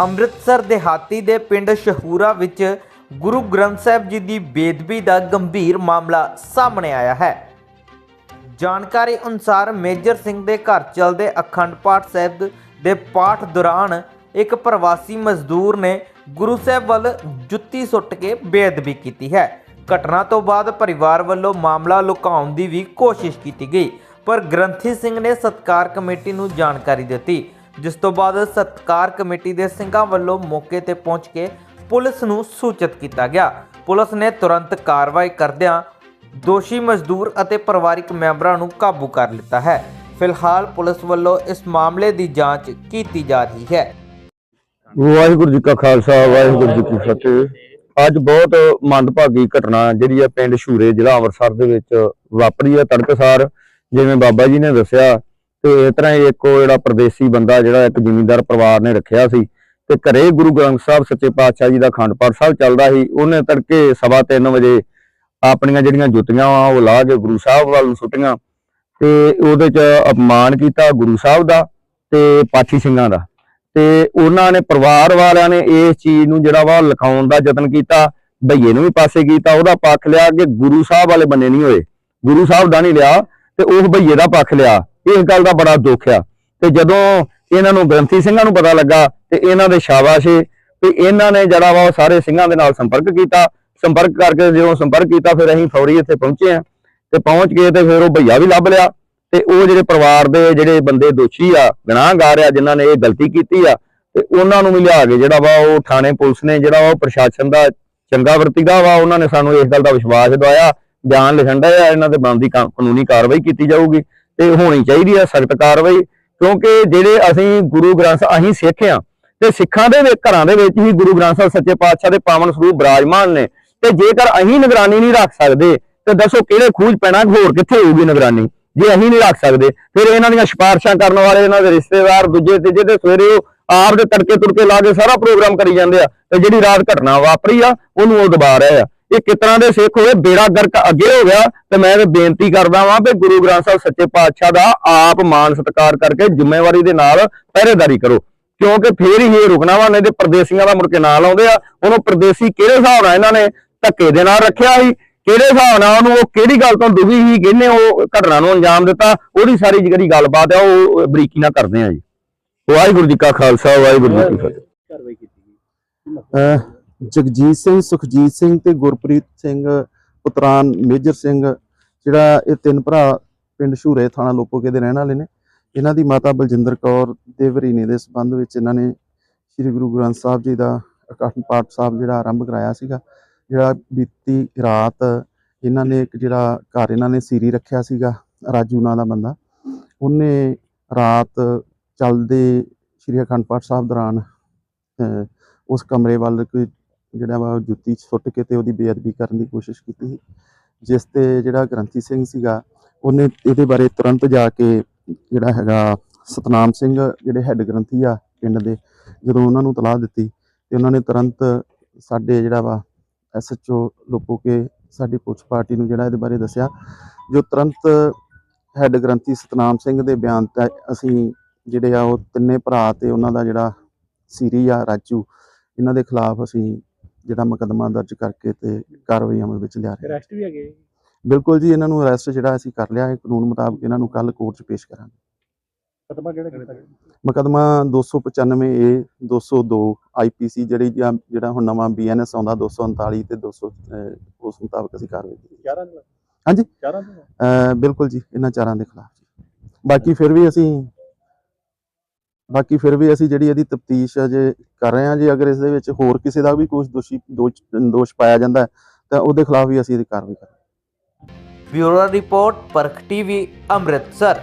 ਅੰਮ੍ਰਿਤਸਰ ਦਿਹਾਤੀ ਦੇ ਪਿੰਡ ਸ਼ਹੂਰਾ ਵਿੱਚ ਗੁਰੂ ਗ੍ਰੰਥ ਸਾਹਿਬ ਜੀ ਦੀ ਬੇਦਬੀ ਦਾ ਗੰਭੀਰ ਮਾਮਲਾ ਸਾਹਮਣੇ ਆਇਆ ਹੈ। ਜਾਣਕਾਰੀ ਅਨੁਸਾਰ ਮੇਜਰ ਸਿੰਘ ਦੇ ਘਰ ਚਲਦੇ ਅਖੰਡ ਪਾਠ ਸਾਹਿਬ ਦੇ ਪਾਠ ਦੌਰਾਨ ਇੱਕ ਪ੍ਰਵਾਸੀ ਮਜ਼ਦੂਰ ਨੇ ਗੁਰੂ ਸਾਹਿਬ ਵੱਲ ਜੁੱਤੀ ਸੁੱਟ ਕੇ ਬੇਅਦਬੀ ਕੀਤੀ ਹੈ। ਘਟਨਾ ਤੋਂ ਬਾਅਦ ਪਰਿਵਾਰ ਵੱਲੋਂ ਮਾਮਲਾ ਲੁਕਾਉਣ ਦੀ ਵੀ ਕੋਸ਼ਿਸ਼ ਕੀਤੀ ਗਈ, ਪਰ ਗ੍ਰੰਥੀ ਸਿੰਘ ਨੇ ਸਤਕਾਰ ਕਮੇਟੀ ਨੂੰ ਜਾਣਕਾਰੀ ਦਿੱਤੀ। ਜਿਸ ਤੋਂ ਬਾਅਦ ਸਤਕਾਰ ਕਮੇਟੀ ਦੇ ਸਿੰਘਾਂ ਵੱਲੋਂ ਮੌਕੇ ਤੇ ਪਹੁੰਚ ਕੇ ਪੁਲਿਸ ਨੂੰ ਸੂਚਿਤ ਕੀਤਾ ਗਿਆ। ਪੁਲਿਸ ਨੇ ਤੁਰੰਤ ਕਾਰਵਾਈ ਕਰਦਿਆਂ ਦੋਸ਼ੀ ਮਜ਼ਦੂਰ ਅਤੇ ਪਰਿਵਾਰਿਕ ਮੈਂਬਰਾਂ ਨੂੰ ਕਾਬੂ ਕਰ ਲਿੱਤਾ ਹੈ। ਫਿਲਹਾਲ ਪੁਲਿਸ ਵੱਲੋਂ ਇਸ ਮਾਮਲੇ ਦੀ ਜਾਂਚ ਕੀਤੀ ਜਾ ਰਹੀ ਹੈ। ਵਾਹਿਗੁਰੂ ਜੀ ਕਾ ਖਾਲਸਾ, ਵਾਹਿਗੁਰੂ ਜੀ ਕੀ ਫਤਿਹ। ਅੱਜ ਬਹੁਤ ਮੰਦਭਾਗੀ ਘਟਨਾ ਜਿਹੜੀ ਆ ਪਿੰਡ ਸ਼ੂਰੇ ਜ਼ਿਲ੍ਹਾ ਅੰਮ੍ਰਿਤਸਰ ਦੇ ਵਿੱਚ ਵਾਪਰੀ ਆ ਤੜਕਸਾਰ। ਜਿਵੇਂ ਬਾਬਾ ਜੀ ਨੇ ਦੱਸਿਆ ਤੇ ਇਸ ਤਰ੍ਹਾਂ ਹੀ ਇੱਕ ਉਹ ਜਿਹੜਾ ਪਰਦੇਸੀ ਬੰਦਾ ਜਿਹੜਾ ਇੱਕ ਜ਼ਿਮੀਂਦਾਰ ਪਰਿਵਾਰ ਨੇ ਰੱਖਿਆ ਸੀ ਤੇ ਘਰੇ ਗੁਰੂ ਗ੍ਰੰਥ ਸਾਹਿਬ ਸੱਚੇ ਪਾਤਸ਼ਾਹ ਜੀ ਦਾ ਅਖੰਡ ਪਾਠ ਸਾਹਿਬ ਚੱਲਦਾ ਸੀ, ਉਹਨੇ ਤੜਕੇ ਸਵਾ ਤਿੰਨ ਵਜੇ ਆਪਣੀਆਂ ਜਿਹੜੀਆਂ ਜੁੱਤੀਆਂ ਵਾ, ਉਹ ਲਾ ਕੇ ਗੁਰੂ ਸਾਹਿਬ ਵੱਲ ਨੂੰ ਸੁੱਟੀਆਂ ਤੇ ਉਹਦੇ ਚ ਅਪਮਾਨ ਕੀਤਾ ਗੁਰੂ ਸਾਹਿਬ ਦਾ ਤੇ ਪਾਠੀ ਸਿੰਘਾਂ ਦਾ ਤੇ ਉਹਨਾਂ ਨੇ ਪਰਿਵਾਰ ਵਾਲਿਆਂ ਨੇ ਇਸ ਚੀਜ਼ ਨੂੰ ਜਿਹੜਾ ਵਾ ਲਿਖਾਉਣ ਦਾ ਯਤਨ ਕੀਤਾ ਭਈਏ ਨੂੰ ਵੀ ਪਾਸੇ ਕੀਤਾ, ਉਹਦਾ ਪੱਖ ਲਿਆ ਕਿ ਗੁਰੂ ਸਾਹਿਬ ਵਾਲੇ ਬੰਨੇ ਨਹੀਂ ਹੋਏ, ਗੁਰੂ ਸਾਹਿਬ ਦਾ ਨਹੀਂ ਲਿਆ ਤੇ ਉਸ ਭਈਏ ਦਾ ਪੱਖ ਲਿਆ। ਇਸ ਗੱਲ ਦਾ ਬੜਾ ਦੁੱਖ ਆ। ਤੇ ਜਦੋਂ ਇਹਨਾਂ ਨੂੰ ਗ੍ਰੰਥੀ ਸਿੰਘਾਂ ਨੂੰ ਪਤਾ ਲੱਗਾ ਤੇ ਇਹਨਾਂ ਦੇ ਸ਼ਾਬਾਸ਼ ਏ, ਤੇ ਇਹਨਾਂ ਨੇ ਜਿਹੜਾ ਵਾ ਉਹ ਸਾਰੇ ਸਿੰਘਾਂ ਦੇ ਨਾਲ ਸੰਪਰਕ ਕੀਤਾ। ਸੰਪਰਕ ਕਰਕੇ ਜਦੋਂ ਸੰਪਰਕ ਕੀਤਾ, ਫਿਰ ਅਸੀਂ ਫੌਰੀ ਇੱਥੇ ਪਹੁੰਚੇ ਆ। ਤੇ ਪਹੁੰਚ ਕੇ ਤੇ ਫਿਰ ਉਹ ਭਈਆ ਵੀ ਲੱਭ ਲਿਆ। ਤੇ ਉਹ ਜਿਹੜੇ ਪਰਿਵਾਰ ਦੇ ਜਿਹੜੇ ਬੰਦੇ ਦੋਸ਼ੀ ਆ, ਗੁਨਾਹਗਾਰ ਆ, ਜਿਨ੍ਹਾਂ ਨੇ ਇਹ ਗਲਤੀ ਕੀਤੀ ਆ, ਤੇ ਉਹਨਾਂ ਨੂੰ ਵੀ ਲਿਆ ਕੇ ਜਿਹੜਾ ਵਾ ਉਹ ਥਾਣੇ ਪੁਲਿਸ ਨੇ ਜਿਹੜਾ ਵਾ ਉਹ ਪ੍ਰਸ਼ਾਸਨ ਦਾ ਚੰਗਾ ਵਰਤੀਦਾ ਵਾ, ਉਹਨਾਂ ਨੇ ਸਾਨੂੰ ਇਸ ਗੱਲ ਦਾ ਵਿਸ਼ਵਾਸ ਦਵਾਇਆ। ਬਿਆਨ ਲਿਖਣ ਦਾ ਇਹਨਾਂ ਤੇ ਬਣਦੀ ਕਾ- ਕਾਨੂੰਨੀ ਕਾਰਵਾਈ ਕੀਤੀ ਜਾਊਗੀ। ਤੇ ਹੋਣੀ ਚਾਹੀਦੀ ਆ ਸਖਤ ਕਾਰਵਾਈ, ਕਿਉਂਕਿ ਜਿਹੜੇ ਅਸੀਂ ਗੁਰੂ ਗ੍ਰੰਥ ਅਸੀਂ ਸਿੱਖ ਆ, ਤੇ ਸਿੱਖਾਂ ਦੇ ਘਰਾਂ ਦੇ ਵਿੱਚ ਹੀ ਗੁਰੂ ਗ੍ਰੰਥ ਸਾਹਿਬ ਸੱਚੇ ਪਾਤਸ਼ਾਹ ਦੇ ਪਾਵਨ ਸਰੂਪ ਬਰਾਜਮਾਨ ਨੇ, ਤੇ ਜੇਕਰ ਅਸੀਂ ਨਿਗਰਾਨੀ ਨਹੀਂ ਰੱਖ ਸਕਦੇ, ਤੇ ਦੱਸੋ ਕਿਹੜੇ ਖੂਜ ਪੈਣਾ, ਹੋਰ ਕਿੱਥੇ ਹੋਊਗੀ ਨਿਗਰਾਨੀ? ਜੇ ਅਸੀਂ ਨਹੀਂ ਰੱਖ ਸਕਦੇ, ਫਿਰ ਇਹਨਾਂ ਦੀਆਂ ਸਿਫਾਰਸ਼ਾਂ ਕਰਨ ਵਾਲੇ, ਇਹਨਾਂ ਦੇ ਰਿਸ਼ਤੇਦਾਰ, ਦੂਜੇ ਤੀਜੇ ਤੇ ਸਵੇਰੇ ਉਹ ਆਪ ਦੇ ਤੜਕੇ ਤੁੜਕੇ ਲਾ ਕੇ ਸਾਰਾ ਪ੍ਰੋਗਰਾਮ ਕਰੀ ਜਾਂਦੇ ਆ, ਤੇ ਜਿਹੜੀ ਰਾਤ ਘਟਨਾ ਵਾਪਰੀ ਆ, ਉਹਨੂੰ ਉਹ ਦਬਾ ਰਹੇ ਆ। ਇਹ ਕਿਤਨਾ ਦੇ ਸਿੱਖ ਹੋਏ? ਬੇੜਾ ਗਰਕ ਅੱਗੇ ਹੋ ਗਿਆ ਤੇ ਮੈਂ ਇਹ ਬੇਨਤੀ ਕਰਦਾ ਵਾਂ ਵੀ ਗੁਰੂ ਗ੍ਰੰਥ ਸਾਹਿਬ ਸੱਚੇ ਪਾਤਸ਼ਾਹ ਦਾ ਆਪ ਮਾਨ ਸਤਿਕਾਰ ਕਰਕੇ ਜ਼ਿੰਮੇਵਾਰੀ ਦੇ ਨਾਲ ਪਹਿਰੇਦਾਰੀ ਕਰੋ। ਕਿਉਂਕਿ ਫੇਰ ਹੀ ਇਹ ਰੁਕਣਾ ਵਾ ਨਹੀਂ ਤੇ ਪਰਦੇਸੀਆਂ ਦਾ ਮੁੜ ਕੇ ਨਾਂ ਲਾਉਂਦੇ ਆ। ਉਹਨੂੰ ਪਰਦੇਸੀ ਕਿਹੜੇ ਹਿਸਾਬ ਨਾਲ ਇਹਨਾਂ ਨੇ ਧੱਕੇ ਦੇ ਨਾਲ ਰੱਖਿਆ ਸੀ? ਕਿਹੜੇ ਹਿਸਾਬ ਨਾਲ ਉਹਨੂੰ ਉਹ ਕਿਹੜੀ ਗੱਲ ਤੋਂ ਦੁਖੀ ਸੀ? ਕਿਹਨੇ ਉਹ ਘਟਨਾ ਨੂੰ ਅੰਜਾਮ ਦਿੱਤਾ? ਉਹਦੀ ਸਾਰੀ ਜਿਹੜੀ ਗੱਲਬਾਤ ਆ ਉਹ ਬਰੀਕੀ ਨਾਲ ਕਰਦੇ ਆ ਜੀ। ਵਾਹਿਗੁਰੂ ਜੀ ਕਾ ਖਾਲਸਾ ਵਾਹਿਗੁਰੂ ਜੀ ਕੀ ਫਤਿਹ। ਜਗਜੀਤ ਸਿੰਘ, ਸੁਖਜੀਤ ਸਿੰਘ ਤੇ ਗੁਰਪ੍ਰੀਤ ਸਿੰਘ ਪੁੱਤਰਾਨ ਮੇਜਰ ਸਿੰਘ, ਜਿਹੜਾ ਇਹ ਤਿੰਨ ਭਰਾ ਪਿੰਡ ਸ਼ੂਰੇ ਥਾਣਾ ਲੋਪੋਕੇ ਦੇ ਰਹਿਣ ਵਾਲੇ ਨੇ। ਇਹਨਾਂ ਦੀ ਮਾਤਾ ਬਲਜਿੰਦਰ ਕੌਰ ਦੇ ਵਰੀਨੇ ਦੇ ਸੰਬੰਧ ਵਿੱਚ ਇਹਨਾਂ ਨੇ ਸ੍ਰੀ ਗੁਰੂ ਗ੍ਰੰਥ ਸਾਹਿਬ ਜੀ ਦਾ ਅਖੰਡ ਪਾਠ ਸਾਹਿਬ ਜਿਹੜਾ ਆਰੰਭ ਕਰਾਇਆ ਸੀਗਾ, ਜਿਹੜਾ ਬੀਤੀ ਰਾਤ ਇਹਨਾਂ ਨੇ ਇੱਕ ਜਿਹੜਾ ਘਰ ਇਹਨਾਂ ਨੇ ਸੀਰੀ ਰੱਖਿਆ ਸੀਗਾ, ਰਾਜੂ ਨਾਂ ਦਾ ਬੰਦਾ। ਉਹਨੇ ਰਾਤ ਚੱਲਦੇ ਸ੍ਰੀ ਅਖੰਡ ਪਾਠ ਸਾਹਿਬ ਦੌਰਾਨ ਉਸ ਕਮਰੇ ਵੱਲ ਕੋਈ ਜਿਹੜਾ ਵਾ ਉਹ ਜੁੱਤੀ ਸੁੱਟ ਕੇ ਤੇ ਉਹਦੀ ਬੇਅਦਬੀ ਕਰਨ ਦੀ ਕੋਸ਼ਿਸ਼ ਕੀਤੀ ਸੀ। ਜਿਸ ਤੇ ਜਿਹੜਾ ਗ੍ਰੰਥੀ ਸਿੰਘ ਸੀਗਾ, ਉਹਨੇ ਇਹਦੇ ਬਾਰੇ ਤੁਰੰਤ ਜਾ ਕੇ ਜਿਹੜਾ ਹੈਗਾ ਸਤਨਾਮ ਸਿੰਘ, ਜਿਹੜੇ ਹੈੱਡ ਗ੍ਰੰਥੀ ਆ ਪਿੰਡ ਦੇ, ਜਦੋਂ ਉਹਨਾਂ ਨੂੰ ਤਲਾਹ ਦਿੱਤੀ ਤੇ ਉਹਨਾਂ ਨੇ ਤੁਰੰਤ ਸਾਡੇ ਜਿਹੜਾ ਵਾ ਐਸਐਚਓ ਲੋਪੋ ਕੇ ਸਾਡੀ ਪੁਲਿਸ ਪਾਰਟੀ ਨੂੰ ਜਿਹੜਾ ਇਹਦੇ ਬਾਰੇ ਦੱਸਿਆ, ਜੋ ਤੁਰੰਤ ਹੈੱਡ ਗ੍ਰੰਥੀ ਸਤਨਾਮ ਸਿੰਘ ਦੇ ਬਿਆਨ ਤੇ ਅਸੀਂ ਜਿਹੜੇ ਆ ਉਹ ਤਿੰਨੇ ਭਰਾ ਤੇ ਉਹਨਾਂ ਦਾ ਜਿਹੜਾ ਸੀਰੀ ਆ ਰਾਜੂ, ਇਹਨਾਂ ਦੇ ਖਿਲਾਫ ਅਸੀਂ ਜਿਹੜਾ ਮੁਕੱਦਮਾ ਦਰਜ ਕਰਕੇ ਤੇ ਕਾਰਵਾਈ ਅਮਲ ਵਿੱਚ ਲਿਆ ਰਹੇ ਹਾਂ। ਅਰੈਸਟ ਵੀ ਹੈਗੇ ਬਿਲਕੁਲ ਜੀ ਇਹਨਾਂ ਨੂੰ ਅਰੈਸਟ ਜਿਹੜਾ ਅਸੀਂ ਕਰ ਲਿਆ ਹੈ ਕਾਨੂੰਨ ਮੁਤਾਬਕ ਇਹਨਾਂ ਨੂੰ ਕੱਲ ਕੋਰਟ 'ਚ ਪੇਸ਼ ਕਰਾਂਗੇ ਖਤਮਾ ਕਿਹੜਾ ਕੀਤਾ? ਮੁਕੱਦਮਾ 295 ਏ 202 ਆਈਪੀਸੀ ਜਿਹੜੀ ਜਿਹੜਾ ਹੁਣ ਨਵਾਂ ਬੀਐਨਐਸ ਆਉਂਦਾ 239 ਤੇ 200 ਅਹ, ਉਸ ਮੁਤਾਬਕ ਅਸੀਂ ਕਾਰਵਾਈ ਕੀਤੀ ਚਾਰਾਂ ਦੇ ਹਾਂਜੀ। ਚਾਰਾਂ ਦੇ ਅਹ, ਬਿਲਕੁਲ ਜੀ ਇਹਨਾਂ ਚਾਰਾਂ ਦੇ ਖਿਲਾਫ ਬਾਕੀ ਫਿਰ ਵੀ ਅਸੀਂ ਬਾਕੀ ਫਿਰ ਵੀ ਅਸੀਂ ਜਿਹੜੀ ਇਹਦੀ ਤਫਤੀਸ਼ ਅਜੇ ਕਰ ਰਹੇ ਹਾਂ ਜੇ ਅਗਰ ਇਸ ਦੇ ਵਿੱਚ ਹੋਰ ਕਿਸੇ ਦਾ ਵੀ ਕੋਈ ਦੋਸ਼ੀ ਦੋਸ਼ ਪਾਇਆ ਜਾਂਦਾ ਹੈ, ਤਾਂ ਉਹਦੇ ਖਿਲਾਫ ਵੀ ਅਸੀਂ ਇਹਦੀ ਕਾਰਵਾਈ ਕਰਾਂਗੇ। Bureau report Parakh TV Amritsar.